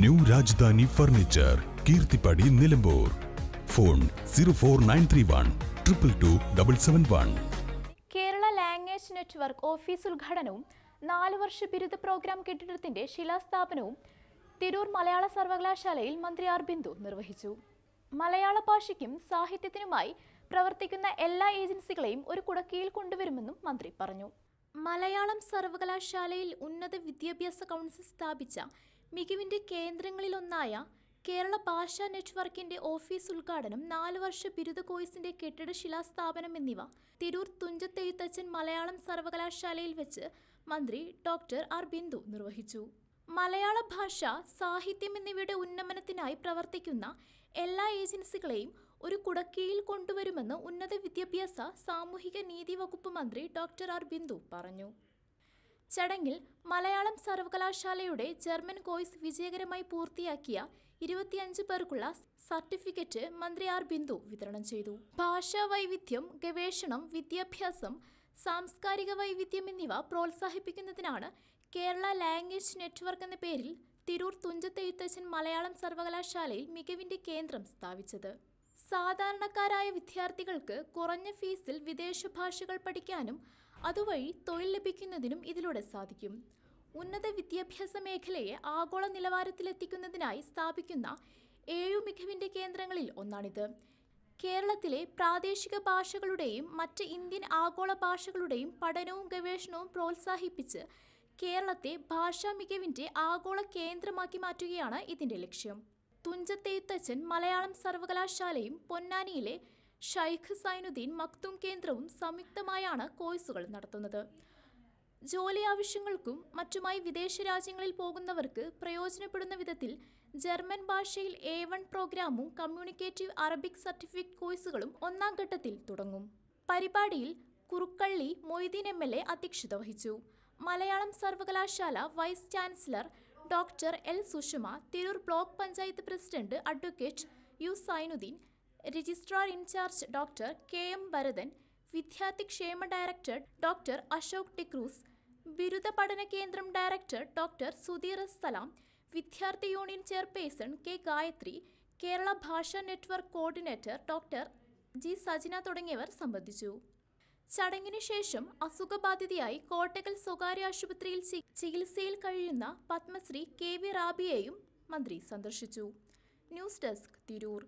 New Rajadhani furniture Keerthippadi Nilambur. Phone zero four nine three one triple two double seven one. Kerala language network office ഉദ്ഘാടനവും നാല് വർഷ ബിരുദ programme കെട്ടിടത്തിന്റെ ശിലാസ്ഥാപനവും തിരൂർ മലയാള സർവകലാശാലയിൽ മന്ത്രി ആർ ബിന്ദു നിർവഹിച്ചു. മലയാള ഭാഷയ്ക്കും സാഹിത്യത്തിനുമായി പ്രവർത്തിക്കുന്ന എല്ലാ ഏജൻസികളെയും ഒരു കുടക്കീഴിൽ കൊണ്ടുവരുമെന്നും മന്ത്രി പറഞ്ഞു. മലയാളം സർവകലാശാലയിൽ ഉന്നത വിദ്യാഭ്യാസ കൗൺസിൽ സ്ഥാപിച്ച മികവിന്റെ കേന്ദ്രങ്ങളിലൊന്നായ കേരള ഭാഷാ നെറ്റ്വർക്കിന്റെ ഓഫീസ് ഉദ്ഘാടനം നാല് വർഷ ബിരുദ കോഴ്സിന്റെ കെട്ടിട ശിലാസ്ഥാപനം എന്നിവ തിരൂർ തുഞ്ചത്തെഴുത്തച്ഛൻ മലയാളം സർവകലാശാലയിൽ വെച്ച് മന്ത്രി ഡോക്ടർ ആർ. ബിന്ദു നിർവഹിച്ചു. മലയാള ഭാഷ സാഹിത്യം എന്നിവയുടെ ഉന്നമനത്തിനായി പ്രവർത്തിക്കുന്ന എല്ലാ ഏജൻസികളെയും ഒരു കുടക്കീഴിൽ കൊണ്ടുവരുമെന്ന് ഉന്നത വിദ്യാഭ്യാസ സാമൂഹിക നീതി വകുപ്പ് മന്ത്രി ഡോക്ടർ ആർ. ബിന്ദു പറഞ്ഞു. ചടങ്ങിൽ മലയാളം സർവകലാശാലയുടെ ജർമ്മൻ കോഴ്സ് വിജയകരമായി പൂർത്തിയാക്കിയ ഇരുപത്തിയഞ്ച് പേർക്കുള്ള സർട്ടിഫിക്കറ്റ് മന്ത്രി ആർ ബിന്ദു വിതരണം ചെയ്തു. ഭാഷാ വൈവിധ്യം ഗവേഷണം വിദ്യാഭ്യാസം സാംസ്കാരിക വൈവിധ്യം എന്നിവ പ്രോത്സാഹിപ്പിക്കുന്നതിനാണ് കേരള ലാംഗ്വേജ് നെറ്റ്വർക്ക് എന്ന പേരിൽ തിരൂർ തുഞ്ചത്തെഴുത്തച്ഛൻ മലയാളം സർവകലാശാലയിൽ മികവിന്റെ കേന്ദ്രം സ്ഥാപിച്ചത്. സാധാരണക്കാരായ വിദ്യാർത്ഥികൾക്ക് കുറഞ്ഞ ഫീസിൽ വിദേശ ഭാഷകൾ പഠിക്കാനും അതുവഴി തൊഴിൽ ലഭിക്കുന്നതിനും ഇതിലൂടെ സാധിക്കും. ഉന്നത വിദ്യാഭ്യാസ മേഖലയെ ആഗോള നിലവാരത്തിലെത്തിക്കുന്നതിനായി സ്ഥാപിക്കുന്ന ഏഴു മികവിന്റെ കേന്ദ്രങ്ങളിൽ ഒന്നാണിത്. കേരളത്തിലെ പ്രാദേശിക ഭാഷകളുടെയും മറ്റ് ഇന്ത്യൻ ആഗോള ഭാഷകളുടെയും പഠനവും ഗവേഷണവും പ്രോത്സാഹിപ്പിച്ച് കേരളത്തെ ഭാഷാ മികവിന്റെ ആഗോള കേന്ദ്രമാക്കി മാറ്റുകയാണ് ഇതിന്റെ ലക്ഷ്യം. തുഞ്ചത്തെഴുത്തച്ഛൻ മലയാളം സർവകലാശാലയും പൊന്നാനിയിലെ ഷൈഖ് സൈനുദ്ദീൻ മക്തും കേന്ദ്രവും സംയുക്തമായാണ് കോഴ്സുകൾ നടത്തുന്നത്. ജോലി ആവശ്യങ്ങൾക്കും മറ്റുമായി വിദേശ രാജ്യങ്ങളിൽ പോകുന്നവർക്ക് പ്രയോജനപ്പെടുന്ന വിധത്തിൽ ജർമ്മൻ ഭാഷയിൽ എ വൺ പ്രോഗ്രാമും കമ്മ്യൂണിക്കേറ്റീവ് അറബിക് സർട്ടിഫിക്കറ്റ് കോഴ്സുകളും ഒന്നാം ഘട്ടത്തിൽ തുടങ്ങും. പരിപാടിയിൽ Kurukkoli Moideen M L A അധ്യക്ഷത വഹിച്ചു. മലയാളം സർവകലാശാല vice chancellor doctor L Sushama Tirur block panchayat president advocate U Zainuddin registrar incharge doctor K M Bharathan വിദ്യാർത്ഥി ക്ഷേമ ഡയറക്ടർ ഡോക്ടർ അശോക് ടിക്രൂസ് ബിരുദ പഠന കേന്ദ്രം ഡയറക്ടർ ഡോക്ടർ സുധീർ സലാം വിദ്യാർത്ഥി union chairperson K Gayathri Kerala ഭാഷാ network coordinator doctor G Sajina തുടങ്ങിയവർ സംബന്ധിച്ചു. ചടങ്ങിന് ശേഷം അസുഖബാധിതയായി കോട്ടകൽ സ്വകാര്യ ആശുപത്രിയിൽ ചികിത്സയിൽ കഴിയുന്ന പത്മശ്രീ കെ വി റാബിയെയും മന്ത്രി സന്ദർശിച്ചു. News desk Tirur.